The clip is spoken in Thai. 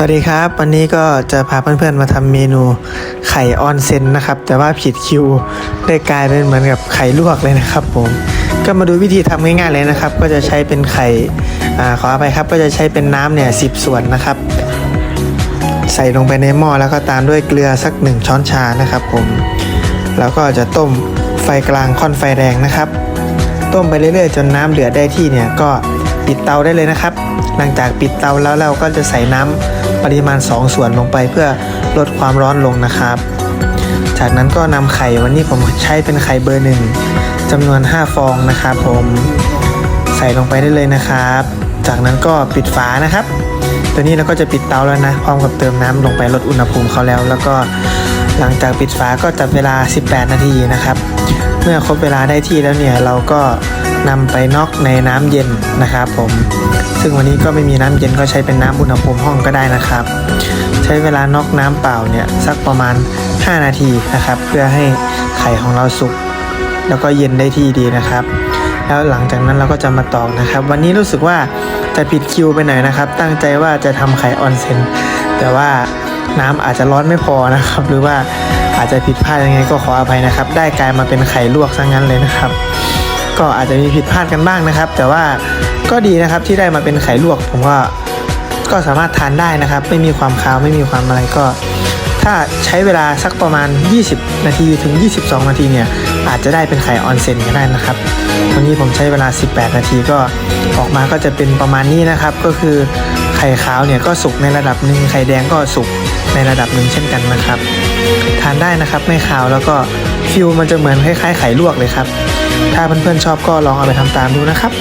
สวัสดีครับ วันนี้ก็จะพาเพื่อนๆมาทำเมนูไข่ออนเซนนะครับ แต่ว่าผิดคิวได้กลายเป็นเหมือนกับไข่ลวกเลยนะครับผมก็มาดูวิธีทำง่ายๆเลยนะครับ ก็จะใช้เป็นไข่อขออภัยครับก็จะใช้เป็นน้ำเนี่ยสิบส่วนนะครับ ใส่ลงไปในหม้อแล้วก็ตามด้วยเกลือสักหนึ่งช้อนชานะครับผมแล้วก็จะต้มไฟกลางค่อนไฟแรงนะครับ ต้มไปเรื่อยๆ จนน้ำเดือดได้ที่เนี่ยก็ปิดเตาได้เลยนะครับ หลังจากปิดเตาแล้วเราก็จะใส่น้ำ ริมาณ 2 ส่วนลงไปเพื่อลดความร้อนลงนะครับ จากนั้นก็นำไข่วันนี้ผมใช้เป็นไข่เบอร์หนึ่งจำนวน 5 ฟองนะครับผมใส่ลงไปได้เลยนะครับ จากนั้นก็ปิดฝานะครับ ตัวนี้เราก็จะปิดเตาแล้วนะพร้อมกับเติมน้ำลงไปลดอุณหภูมิเขาแล้ว แล้วก็หลังจากปิดฝาก็จับเวลา 18 นาทีนะครับ เมื่อครบเวลาได้ที่แล้วเนี่ยเราก็ นำไปน็อกในน้ำเย็นนะครับผม ซึ่งวันนี้ก็ไม่มีน้ำเย็นก็ใช้เป็นน้ำอุณหภูมิห้องก็ได้นะครับ ใช้เวลาน็อกน้ำเปล่าเนี่ยสักประมาณ 5 นาทีนะครับ เพื่อให้ไข่ของเราสุกแล้วก็เย็นได้ที่ดีนะครับ แล้วหลังจากนั้นเราก็จะมาตอกนะครับ วันนี้รู้สึกว่าจะผิดคิวไปหน่อยนะครับ ตั้งใจว่าจะทำไข่ออนเซนแต่ว่าน้ำอาจจะร้อนไม่พอนะครับ หรือว่าอาจจะผิดพลาดยังไงก็ขออภัยนะครับ ได้กลายมาเป็นไข่ลวกซะงั้นเลยนะครับ ก็อาจจะมีผิดพลาดกันบ้างนะครับ แต่ว่าก็ดีนะครับที่ได้มาเป็นไข่ลวก ผมว่าก็สามารถทานได้นะครับ ไม่มีความคาวไม่มีความอะไรก็ ถ้าใช้เวลาสักประมาณ 20 นาทีถึง 22 นาทีเนี่ยอาจจะได้เป็นไข่ออนเซนก็ได้นะครับวันนี้ผมใช้เวลา 18 นาทีก็ออกมาก็จะเป็นประมาณนี้นะครับ ก็คือไข่ขาวเนี่ยก็สุกในระดับหนึ่งไข่แดงก็สุกในระดับหนึ่งเช่นกันนะครับ ทานได้นะครับไม่ขาวแล้วก็ฟิลมันจะเหมือนคล้ายๆไข่ลวกเลยครับ ถ้าเพื่อนๆชอบก็ลองเอาไปทำตามดูนะครับ